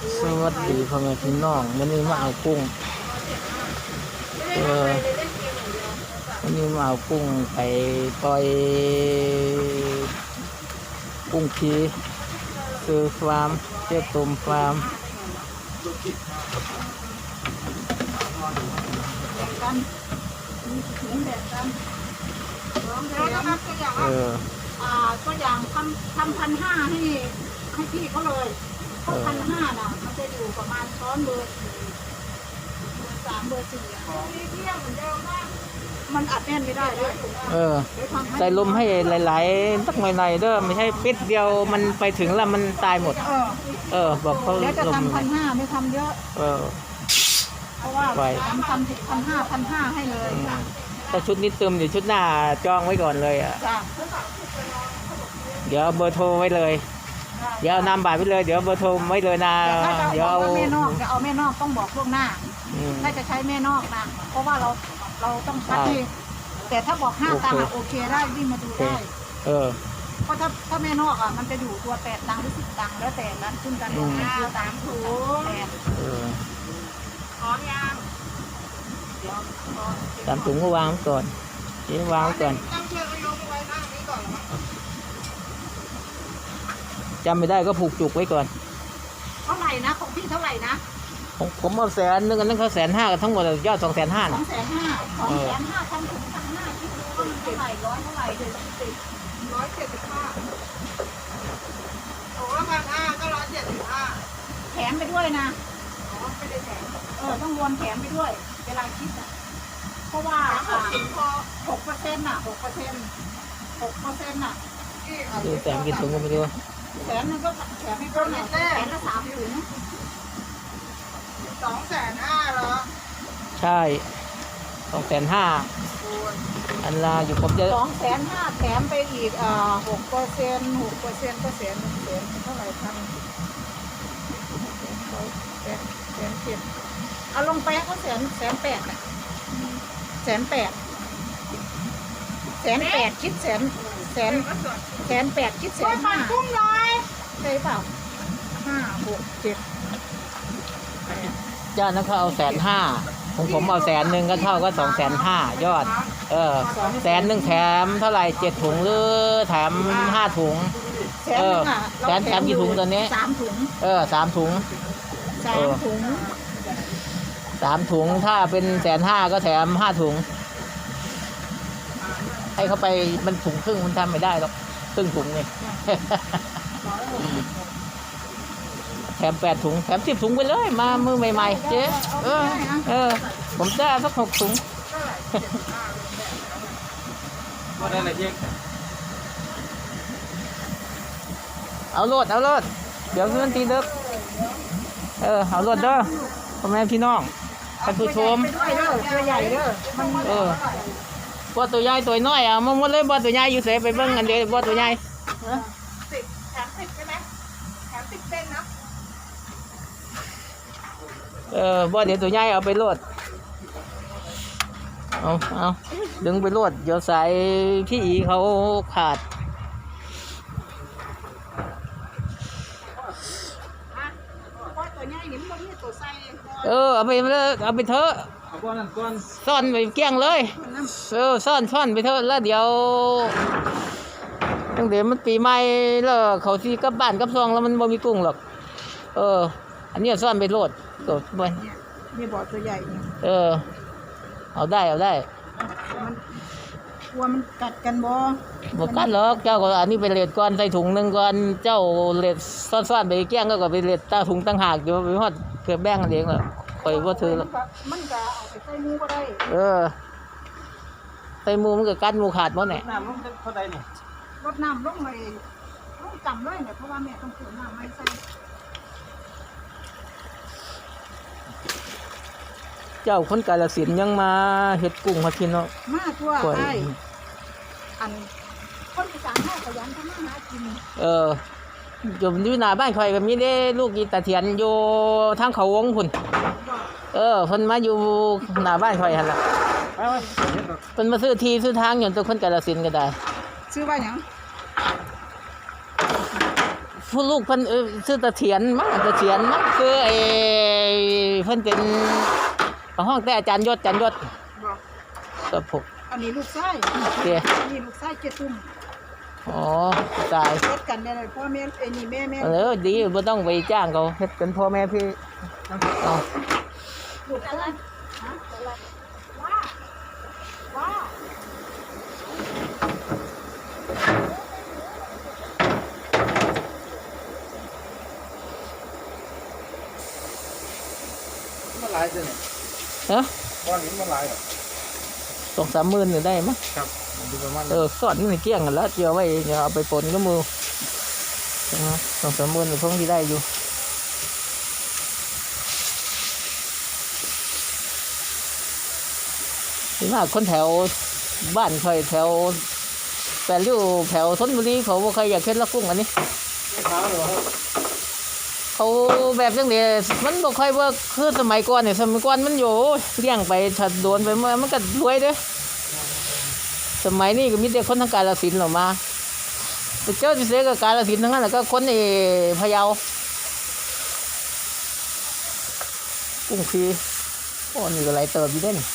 สวัสดีพ่อแม่พี่น้องวันนี้มาเอากุ้งเออวันนี้มาเอากุ้งไปปล่อยกุ้งพีซื้อฟาร์มเจ้าตุ่มฟาร์มกันมีถุงแบบกันร้องแล้วนะครับตัวอย่างเออตัวอย่างทำทำพันห้าให้ให้พี่เขาเลย เพราะเออพันห้าน่ะมันจะอยู่ประมาณช้อนเบอร์สี่เบอร์สามเบอร์สี่อะเที่ยงเหมือนเดิมมากมันอัดแน่นไม่ได้ด้วยเออเดี๋ยวทำใส่ลมให้หลายๆสักหน่อยๆเด้อไม่ใช่ปิดเดียวมันไปถึงแล้วมันตายหมด เออเออ บอกเขาเดี๋ยวจะลมทำพันห้าไม่ทำเยอะ เออ เพราะว่าไว้ทำทำสิบพันห้าพันห้าให้เลยอืมแต่ชุดนี้เติมเดี๋ยวชุดหน้าจองไว้ก่อนเลยอะ จ้ะเดี๋ยวเบอร์โทรไว้เลย เดี๋ยวเอานามบัตรไว้เลย เดี๋ยวเบอร์โทรไว้เลยนะ แต่ถ้าจะเดี๋ยวบอเอากว่าแม่นอกจะเอาแม่นอกต้องบอกล่วงหน้า อืม ถ้าจะใช้แม่นอกนะ เพราะว่าเราเราต้องคัดใช่ที่แต่ถ้าบอกห้าโอเคตังค์อะโอเคได้วิ่งมาดูโอเคได้เออ เพราะถ้าถ้าแม่นอกอะมันจะอยู่ตัวแปดตังค์หรือสิบตังค์แล้วแต่นั้นขึ้นกันอืม ห้าสามถุงแปดเออพร้อมยังเดี๋ยวพร้อมตามถุงก็วางไว้ก่อนเดี๋ยววางไว้ก่อน ตั้งเชือกแล้วยกไว้ข้างนี้ก่อนเหรอ จำไม่ได้ก็ผูกจุกไว้ก่อน เท่าไหร่นะของพี่เท่าไหร่นะผมผมเอาแสนนึงอันนั้นเขาแสนห้ากันทั้งหมดยอดสองแสนห้าสอน่ะงแสนห้าสองแสนห้าพันถึงพันห้าคิดดูว่ามันเท่าไหร่ร้อยเท่าไหร่เดือนสิบร้อยเจ็ดสิบห้าโอ้พันห้าก็ร้อยเจ็ดสิบห้าแถมไปด้วยนะ อ๋อไม่ได้แถมเออต้องรวมแถมไปด้วย เวลาคิดอะเพราะว่าอ่าหกเปอร์เซ็นต์อะหกเปอร์เซ็นต์หกเปอร์เซ็นต์อะที่เอาดูแสนกี่ถุงก็ไม่รู้ แถมนึงก็แถมให้ก็แถมละสามถุงสองแสนห้าเหรอ ใช่สองแสนห้าอันละอยู่ผมจะสองแสนห้าแถมไปอีกอ่าหกเปอร์เซ็นต์หกเปอร์เซ็นต์ก็แสนแสนเท่าไหร่พันแสนร้อยแสนแสนเจ็ดเอาลงไปก็แสนแสนแปดอะแสนแปดแสนแปดคิดแสน แสนแสนแปดคิดแสนห้ากุ้งหน่อยใช่เปล่าห้าหกเจ็ดแปดเจ้านั้นเขาเอาแสนห้าของผมเอาแสนหนึ่งก็เท่าก็สองแสนห้ายอด เออแสนหนึ่งแถมเท่าไหร่เจ็ดถุงหรือแถมห้าถุง แสนหนึ่งอะเออแสนแถมกี่ถุงตอนนี้ สามถุงเออสามถุง สามถุงสามถุงถ้าเป็นแสนห้าก็แถมห้าถุง ให้เขาไปมันถุงครึ่งมันทำไม่ได้หรอกครึ่งถุงนี่ แถมแปดถุงแถมสิบถุงไปเลย มามือใหม่ๆเจ๊เออเออ ผมจะเอาสักหกถุงว่าได้อะไรเจ๊กเอาโลดเอาโลดเดี๋ยวมันตีเด็กเออเอาโลดเด้อพ่อแม่พี่น้องท่านผู้ชมไปด้วยเด้อตัวใหญ่เด้อมันมีเออ บ่ตัวใหญ่ตัวน้อยอะมาหมดเลยบ่ตัวใหญ่อยู่เสไปเบิ่งกันเดี๋ยวบ่ตัวใหญ่สิบแถมสิบใช่ไหมแถมสิบเส้นนะเออบ่เดี๋ยวตัวใหญ่เอาไปโลดเอาเอาดึงไปโลดเดี๋ยวสายพี่อีเขาขาดเพราะตัวใหญ่นี่มันบ่มีตัวใส่เออเอาไปเลยเอาไปเถอะเอา ก้อนนั่นก้อนซ่อนไปเกลี้ยงเลยเออซ่อนซ่อนไปเถอะแล้วเดี๋ยวตั้งเดี๋ยวมันปีใหม่แล้วเขาที่กลับบ้านกลับซองแล้วมันบ่มีกุ้งหรอก เออ อันนี้ซ่อนไปโลดโลดไปมีบ่อตัวใหญ่นี่เออ เอาได้เอาได้มันกลัวมันกัดกันบ่บอกกันหรอกเจ้าก็อันนี้เป็นเลดก่อนใส่ถุงหนึ่งก่อนเจ้าเลดซ่อนๆไปเกลี้ยงก็ก็ไปเลดตาถุงตั้งหากอยู่ไปฮอดเกือบแบ่งกันเองแล้ว คอยว่าถือมัแล้วนก็มันก็เอาไปใส่มือก็ได้เออใส่หมูมันก็กัดหมูขาดหมดแหละน้ำมันเท่าใดนี่รดน้ำลงเลยลงจำเลยเนี่ยเพราะว่าแม่ต้องเติมน้ำไม่ใส่เจ้าคนกาลสินธุ์ยังมาเฮ็ดกุ้งมากินเนาะ มาทั่วกล้วยไอ้อันคนอีสานเฮาขยันทำมาหากิน เออ อยู่อยู่หน้าบ้านข่อยก็มีเด้ลูกอีตาเถียนอยู่ทางเขาวงพุ่นบ่เออเพิ่นมาอยู่หน้าบ้านข่อยหั่นล่ะไปไปเฮ็ดดอกเพิ่นมาซื้อที่ซื้อทางอยู่ตัวคนกาลสินธุ์ก็ได้ ชื่อว่าหยังผู้ลูกเพิ่นเออชื่อตะเถียนมั้งตะเถียนมั้งคือไอ้เพิ่นเป็นห้องแต่อาจารย์ยศอาจารย์ยศบอกก็พวกอันนี้ลูกไส้เตี้ยอันนี้ลูกไส้เจ็ดตุ้ม อ๋อตายเฮ็ดกันได้เลยพ่อแม่ไอ้นี่แม่แม่เออดีบ่ต้องไปจ้างเขาเฮ็ดเป็นพ่อแม่พี่เอาลูกอะไรฮะอะไรว่าว่ามันหลายจังเนี่ยเนาะก้อนนี้มันหลายเหรอสองสามหมื่นนี่ได้มั้งครับ ดูประมาณเออสอนนี่เกลี้ยงกันแล้วเจียวไว้เดี๋ยวเอาไปปนก็มือนะสองสามมื่นนี่งที่ได้อยู่ที่มากคนแถวบ้านคอยแถวแปลริ้วแถวธนบุรีเขาบ่เคยอยากเฮ็ดละกุ้งอันนี้เขาแบบจังนี้มันบ่ค่อยวิร์กคือสมัยก่อนเนี่ยสมัยก่อนมันอยู่เลี้ยงไปถ้าโดนไปเมื่อมันก็รวยเด้อ สมัยนี้ก็มีแต่คนทางกาลสินหรอมาแต่เจ้าที่เสียก็กาลสินทั้งนั้นแล้วก็คนเอพะเยากุ้งพีโอ้นี่ก็ไหลเติบอยู่ด้วยนี่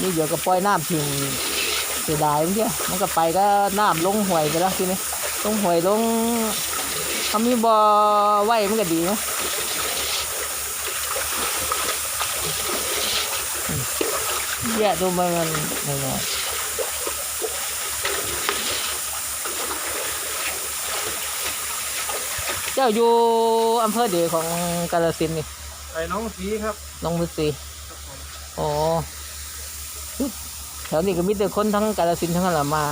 นี่เดี๋ยวก็ปล่อยน้ำทิ้งเสียดายมันเดียวมันก็ไปก็น้ำลงห่วยไปแล้วทีนี้ลงห่วยลงเขามีบ่อไว้มันก็ดีนะแยะดูมันมันมันมันเจ้าอยู่อำเภอเดียวของกาฬสินธุ์นี่ ไอ้น้องสีครับน้องมุสีอ๋อ แถวนี้ก็มีแต่คนทั้งกาฬสินทั้งนั้นละมา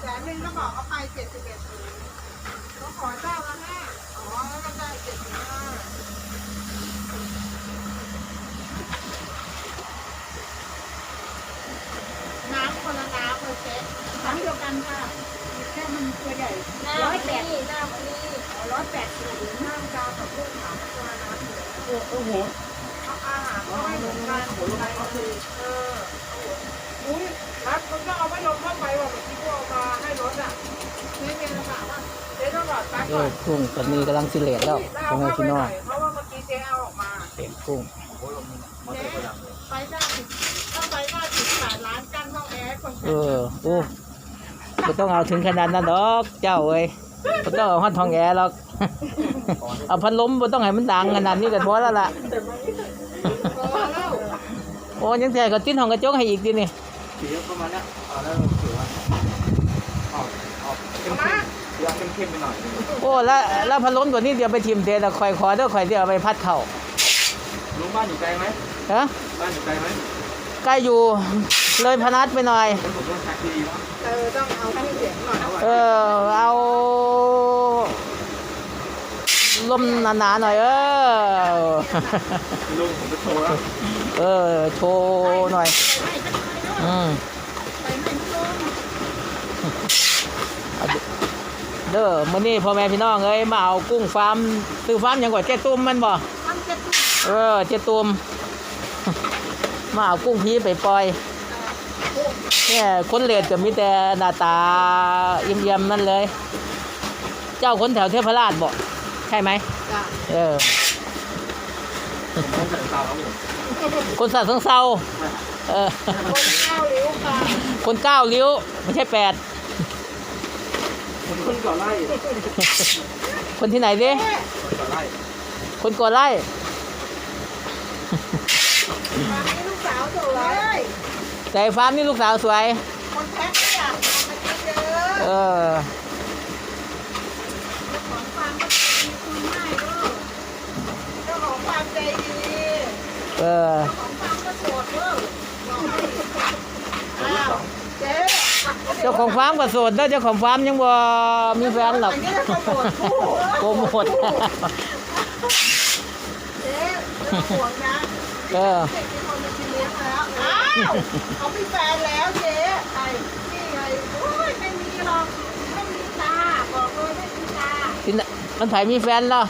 แสนหนึ่งก็บอกเอาไปเจ็ดสิบเอ็ดก็ขอเจ้าละห้าอ๋อแล้วก็ได้เจ็ดสิบห้าน้ำคนละน้ำเลยเซ็ตน้ำเดียวกันค่ะแค่มันตัวใหญ่ร้อยแปดสิบร้อย แปดสิบน้ำกากับลูกหมาตัวละน้ำเดียวโอ้โหเอาอาหารก็ไม่เหมือนกันเอออุ้ยครับคุณก็เอาไว้ลงเข้าไปว่าเมื่อกี้พวกเอามาให้รถอะนี่เป็นระบาดว่าเจ๊ต้องหลอดแป๊บเอก่อนกุ้งตอนนี้กำลังสิเลดแล้วเอาพ่อแม่เข้าไปพี่น้อน่งอยเพราะว่าเมื่อกี้เจ๊เอาออกมาเห็นกุ้งไปได้สิถ้าไปได้สิบแปดล้านกั้นห้องแอร์คนเออโอ้ไม่ต้องเอาถึงขนาดนั้นดอก เจ้าเอ้ย ไม่ต้องเอาฮอดทองแอร์หรอก เอาพัดลมไม่ต้องให้มันดังขนาดนี้ก็พอแล้วล่ะพอแล้วโอ้ยังแต่ก็ติ้นห้องกระจกให้อีกทีนี่สีประมาณเนี้ยเอาแล้วถือว่าออกออกเข้มมาๆสีออกเข้มๆไปหน่อยโอ้แล้วแล้วพัดลมตัวนี้เดี๋ยวไปทิมเทแล้วคอยขอเด้อคอยเดี๋ยวเอาไปพัดเข่าลุงบ้านอยู่ไกลไหมฮะบ้านอยู่ไกลไหม ใกล้อยู่ เลยพนัสไปหน่อยผมต้องแท็กดีๆวะเออต้องเอาให้เสียงหน่อยเออเอาลมหนาๆหน่อย เออ ลุงผมจะโทรแล้วเออ โชว์หน่อย อืมไปไม่ลงเด้อมื้อนี้พ่อแม่พี่น้องเอ้ยมาเอากุ้งฟาร์มซื้อฟาร์มหยังกว่าเจ๊ตุ้มแมันบ่ทำเจ็ดตุ้มเออเจ๊ตุ้มมาเอากุ้งพีไปปล่อย เนี่ยคนเลดก็มีแต่หน้าตาเยี่ยมๆนั่นเลย เจ้าคนแถวเทพราชบ่ใช่ไหมจ้ะเออผมจะตามแล้วผมคนสัตว์เศร้าเออคนข้าวเลี้ยวค่ะคนเก้าริ้วไม่ใช่แปดผมขึ้นก่อนไล่คนที่ไหนดิก่อนไล่คนก่อไล่ มาให้ลูกสาวสวย แต่ฟาร์มนี่ลูกสาวสวย คนแพ็คเนี่ยมากินเยอะเออ เจ้าของฟาร์มก็มีคุณง่ายด้วยเจ้าของฟาร์มใจดีเออ เจ้าของฟาร์มก็โสดด้วยบอกให้อ้าวเจ๊เจ้าของฟาร์มก็โสดเด้อเจ้าของฟาร์มยังบ่มีแฟนหรอกอันนี้ก็โปรโมทคู่โปรโมท เจ๊ไม่ต้องห่วงนะเออเด็กที่คนมากินเลี้ยงแล้ว อ้าวเขามีแฟนแล้วเจ๊ไอ้นี่ไงโอ้ยไม่มีหรอกไม่มีตาบอกเลยไม่มีตาที่น่ะมันไผมีแฟนแล้ว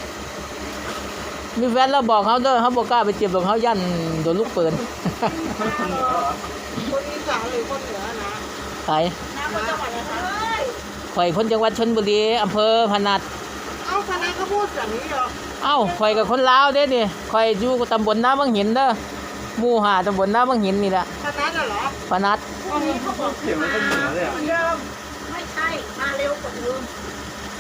มีแฟนแล้วบอกเขาเด้อเขาบ่กล้าไปจีบหรอกเขายันโดนลูกปืนคนอีสานหรือคนเหนือนะไผน้ำมันจังหวัดอะไรคะเฮ้ยข่อยคนจังหวัดชลบุรีอำเภอพนัสเอ้าคณะเขาพูดแบบนี้เหรอ เอ้าข่อยกับคนลาวเด้นี่ข่อยอยู่ตำบลน้ำบางหินเด้อ หมู่หาตำบลน้ำบางหินนี่แหละคณะน่ะเหรอพนัสพวกนี้เขาบอกเสียงมันก็เหนือเลยอะเหมือนเดิมไม่ใช่มาเร็วกว่าเดิม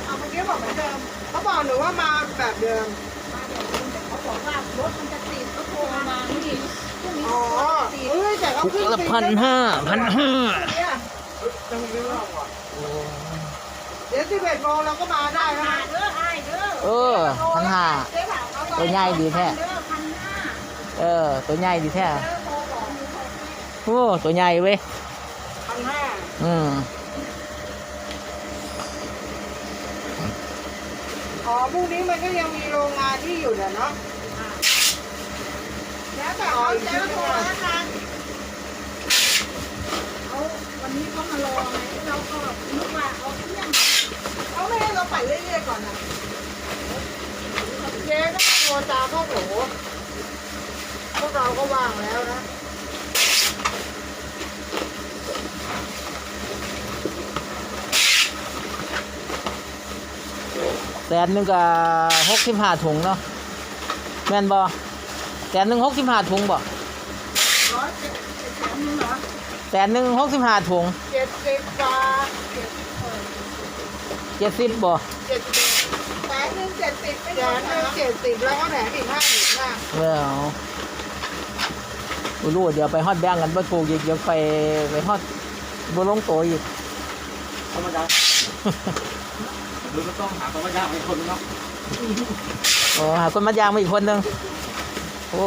เอาเมื่อกี้บอกเหมือนเดิมเขาบอกหนูว่ามาแบบเดิมมาแบบเดิมแต่เขาบอกว่ารถมันจะติดก็โทรมานี่อ๋อเอ้ยแต่เขาคุกขึ้นละพันห้าพันห้าเนี่ยจังไม่รอดว่ะเดี๋ยวสิบเอ็ดโมงเราก็มาได้นะเด้อไอ้เด้อเออพันห้าเจ๊ถามเขาว่าตัวใหญ่ดีแท้เด้อพันห้า เออ ตัวใหญ่ดีแท้เด้อโทรบอกหนูหน่อยสิโอ้ตัวใหญ่เว้ยพันห้าอืมอ๋อพรุ่งนี้มันก็ยังมีโรงงานที่อยู่เดี๋ยวเนาะแล้วแต่เขาเจ๊โทรแล้วกันเขาวันนี้เขามารอไงเราก็นึกว่าเขาเที่ยงเขาไม่ให้เราไปเรื่อยๆก่อนนะเจ๊ก็โทรตามพวกหนูพวก เราก็ว่างแล้วนะแสนหนึ่งกับหกสิบห้าถุงเนาะแม่นบ่แสนหนึ่งหกสิบห้าถุงบ่ร้อยเจ็ดสิบแสนนึงเหรอแสนหนึ่งหกสิบห้าถุงเจ็ดสิบบาทเจ็ดเออเจ็ดสิบบ่เจ็ดสิบแสนหนึ่งเจ็ดสิบไม่แสนหนึ่งเจ็ดสิบแล้วก็แถมอีกห้าหมื่นนะเออเอา บ่รู้เดี๋ยวไปฮอดแบงกันเบ่ปลูกอีกเดี๋ยวไปไปฮอดบ่ลงโตอีกธรรมดาหรือก็ต้องหาธรรมดาให้คนเนาะโอ้หาคนมายางมาอีกคนหนึงโอ้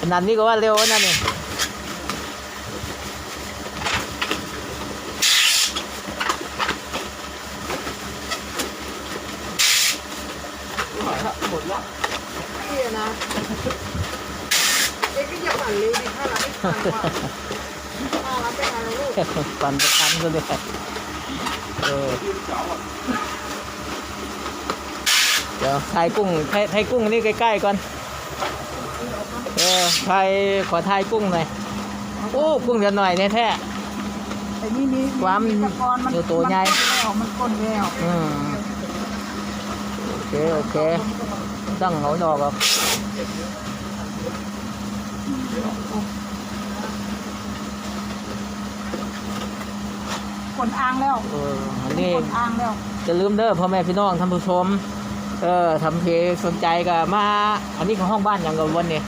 ขนาดนี้ก็ว่าเร็วนะนี่หมดแล้วพี่นะเอ๊ะก็ อย่าปั่นเลยดิถ้าเราไม่ปั่นว่ะถ้าเราเป็นอะไรลูกปั่นไปปั่นซะด้วยเออยืนเจ๋าอะเดี๋ยวถ่ายกุ้งถ่ายถ่ายกุ้งนี่ใกล้ๆก่อน เออถ่ายขอถ่ายกุ้งหน่อย โอ้กุ้งเดี๋ยวหน่อยเนี่ยแท้ไอ้นี่มีความตะกอนมันเดี๋ยวตัวใหญ่มันก้นแล้วอืมโอเค โอเค ตั้งเหงาดอกครั นอ้างแล้วเอออันนี้คนอ้างแล้วจะลืมเด้อพ่อแม่พี่น้องท่านผู้ชม เออทำเพลงสนใจก็มา อันนี้ของห้องบ้านอย่างกับวันนี้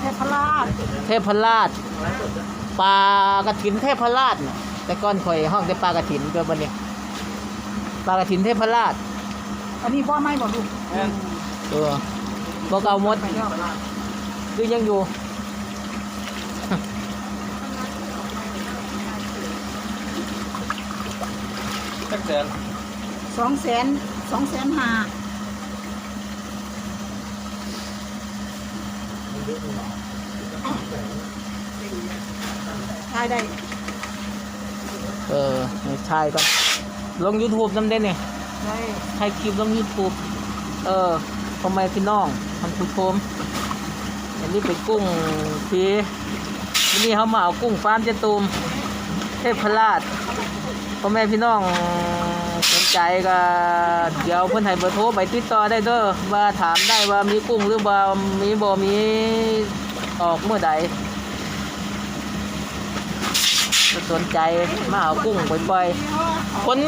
เทพราชเทพราชปลากระถินเทพราชน่ะแต่ก้อนข่อยห้องได้ปลากระถินเกิดวันนี้ปลากระถินเทพราชอันนี้พ่อไม่บอกลูกแม่นเออบอกเอาหมดไปแล้วคือยังอยู่ แท็กแสนสองแสนสองแสนห้าได้ได้เออใช่ก็ลง YouTube น้ำเด่นเนี่ยได้ใครคลิปลง YouTube เออพ่อแม่พี่น้องท่านผู้ชมอันนี้เป็นกุ้งพีวันนี้เขามาเอากุ้งฟาร์มเจตูมเทพราช พ่อแม่พี่น้องสนใจก็เดี๋ยวเพื่อนให้เบอร์โทรไปติดต่อได้เด้อว่าถามได้ว่ามีกุ้งหรือบ่ามีบ่มีออกเมื่อใดสนใจมาเอากุ้งบ่อยๆ คน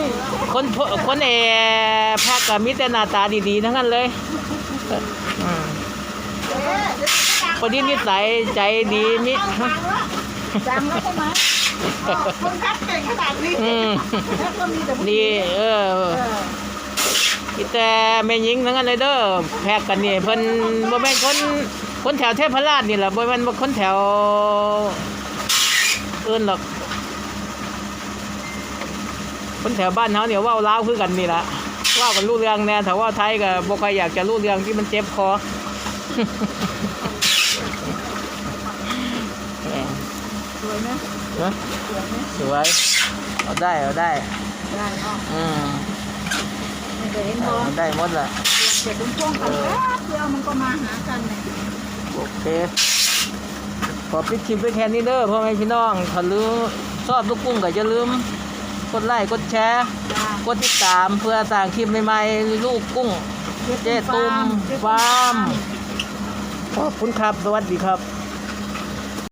คนคนเอแพ็กกับมิแต่หน้าตาดีๆ ทั้งนั้นเลยคนที่นิสัยใจดีมิ จังแล้วใช่ไหมคนคัดเก่งขนาดนี้อืม แล้วก็มีแต่ผู้หญินี่งเออเออมีแต่แม่หญิงทั้งนั้นเลยเด้อแพ็กกันนี่เพิ่นบ่แม่นคนคนแถวเทพราชนี่แหละบ่แม่นคนแถวอื่นหรอก คนแถวบ้านเขาเนี่ยเว่าลาวคือกันนี่ละเว่ากันรู้เรื่องแน่แต่ว่าไทยก็บ่ค่อยอยากจะรู้เรื่องที่มันเจ็บคอ สวยไหมเนอะสวยไหมสวย เอาได้ เอาได้ ได้เนาะอืมไม่เคยเห็นบอเอาได้หมดละเด็กคุณพ่วงกันแป๊บเดียวมันก็มาหากันเนี่ยโอเค ขอปิดคลิปไว้แค่นี้เด้อพ่อแม่พี่น้องถ้าลืมชอบลูกกุ้งก็อย่าลืม กดไลค์ กดแชร์ จ้ากดติดตามเพื่อสร้างคลิปใหม่ๆ ลูกกุ้ง เจ๊ตุ้มฟาร์ม ขอบคุณครับ สวัสดีครับ